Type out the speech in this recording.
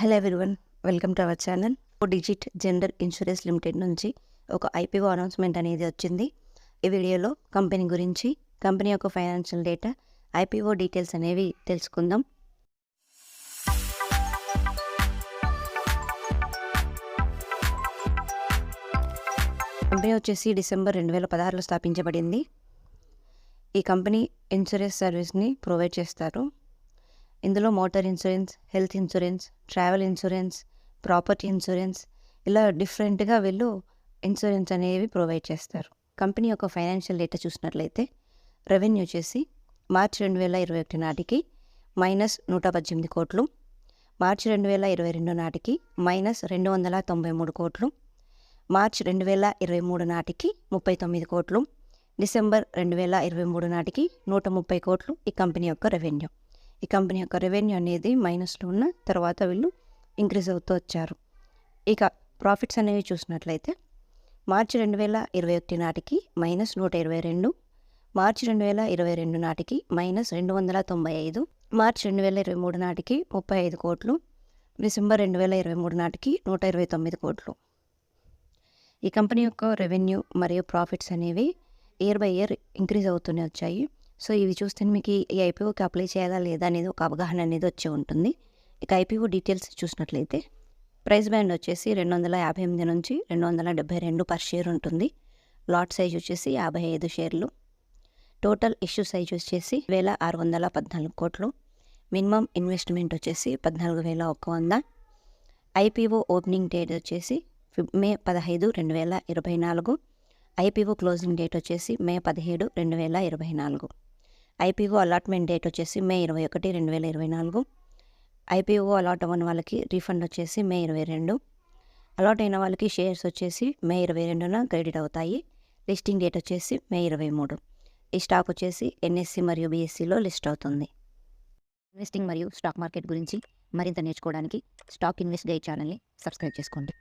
Hello everyone welcome to our channel Digit General Insurance Limited నుంచి ఒక IPO announcement అనేది వచ్చింది. ఈ వీడియోలో కంపెనీ గురించి కంపెనీ యొక్క ఫైనాన్షియల్ డేటా ఐపీఓ డీటెయిల్స్ అనేవి తెలుసుకుందాం. కంపెనీ వచ్చేసి డిసెంబర్ రెండు వేల పదహారులో స్థాపించబడింది. ఈ కంపెనీ ఇన్సూరెన్స్ సర్వీస్ని ప్రొవైడ్ చేస్తారు. ఇందులో motor insurance health insurance travel insurance property insurance ఇలా డిఫరెంట్గా వీళ్ళు ఇన్సూరెన్స్ అనేవి ప్రొవైడ్ చేస్తారు. కంపెనీ యొక్క ఫైనాన్షియల్ డేటా చూసినట్లయితే రెవెన్యూ చేసి మార్చి రెండు వేల ఇరవై ఒకటి నాటికి మైనస్ నూట పద్దెనిమిది కోట్లు మార్చి రెండు వేల ఇరవై రెండు నాటికి మైనస్ రెండు వందల తొంభై మూడు కోట్లు మార్చి రెండు వేల ఇరవై మూడు నాటికి ముప్పై తొమ్మిది కోట్లు డిసెంబర్ రెండు వేల ఇరవై మూడు నాటికి నూట ముప్పై కోట్లు ఈ కంపెనీ యొక్క రెవెన్యూ. ఈ కంపెనీ యొక్క రెవెన్యూ అనేది మైనస్లో ఉన్న తర్వాత వీళ్ళు ఇంక్రీజ్ అవుతూ వచ్చారు. ఇక ప్రాఫిట్స్ అనేవి చూసినట్లయితే మార్చి రెండు వేల ఇరవై ఒకటి నాటికి మైనస్ నూట ఇరవై రెండు మార్చి రెండు వేల ఇరవై రెండు నాటికి మైనస్ రెండు వందల తొంభై ఐదు మార్చి రెండు వేల ఇరవై మూడు నాటికి ముప్పై ఐదు కోట్లు డిసెంబర్ రెండు వేల ఇరవై మూడు నాటికి నూట ఇరవై తొమ్మిది కోట్లు. ఈ కంపెనీ యొక్క రెవెన్యూ మరియు ప్రాఫిట్స్ అనేవి ఇయర్ బై ఇయర్ ఇంక్రీజ్ అవుతూనే వచ్చాయి. సో ఇవి చూస్తే మీకు ఈ ఐపీఓకి అప్లై చేయాలా లేదా అనేది ఒక అవగాహన అనేది వచ్చి ఉంటుంది. ఇక ఐపీఓ డీటెయిల్స్ చూసినట్లయితే ప్రైస్ బ్యాండ్ వచ్చేసి రెండు వందల యాభై ఎనిమిది నుంచి రెండు వందల డెబ్బై రెండు పర్ షేర్ ఉంటుంది. లాట్ సైజ్ వచ్చేసి యాభై ఐదు షేర్లు. టోటల్ ఇష్యూ సైజ్ వచ్చేసి వేల ఆరు వందల పద్నాలుగు కోట్లు. మినిమం ఇన్వెస్ట్మెంట్ వచ్చేసి పద్నాలుగు వేల ఒక్క వంద. ఐపీఓ ఓపెనింగ్ డేట్ వచ్చేసి మే పదహైదు రెండు వేల ఇరవై నాలుగు. ఐపీఓ క్లోజింగ్ డేట్ వచ్చేసి మే పదిహేడు రెండు వేల ఇరవై నాలుగు. ఐపీఓ అలాట్మెంట్ డేట్ వచ్చేసి మే ఇరవై ఒకటి రెండు వేల ఇరవై నాలుగు. ఐపీఓ అలాట్ అవ్వని వాళ్ళకి రీఫండ్ వచ్చేసి మే ఇరవై రెండు. అలాట్ అయిన వాళ్ళకి షేర్స్ వచ్చేసి మే ఇరవై రెండున క్రెడిట్ అవుతాయి. లిస్టింగ్ డేట్ వచ్చేసి మే ఇరవై మూడు. ఈ స్టాక్ వచ్చేసి ఎన్ఎస్సి మరియు బీఎస్సీలో లిస్ట్ అవుతుంది. ఇన్వెస్టింగ్ మరియు స్టాక్ మార్కెట్ గురించి మరింత నేర్చుకోవడానికి స్టాక్ ఇన్వెస్ట్ గైడ్ ఛానల్ని సబ్స్క్రైబ్ చేసుకోండి.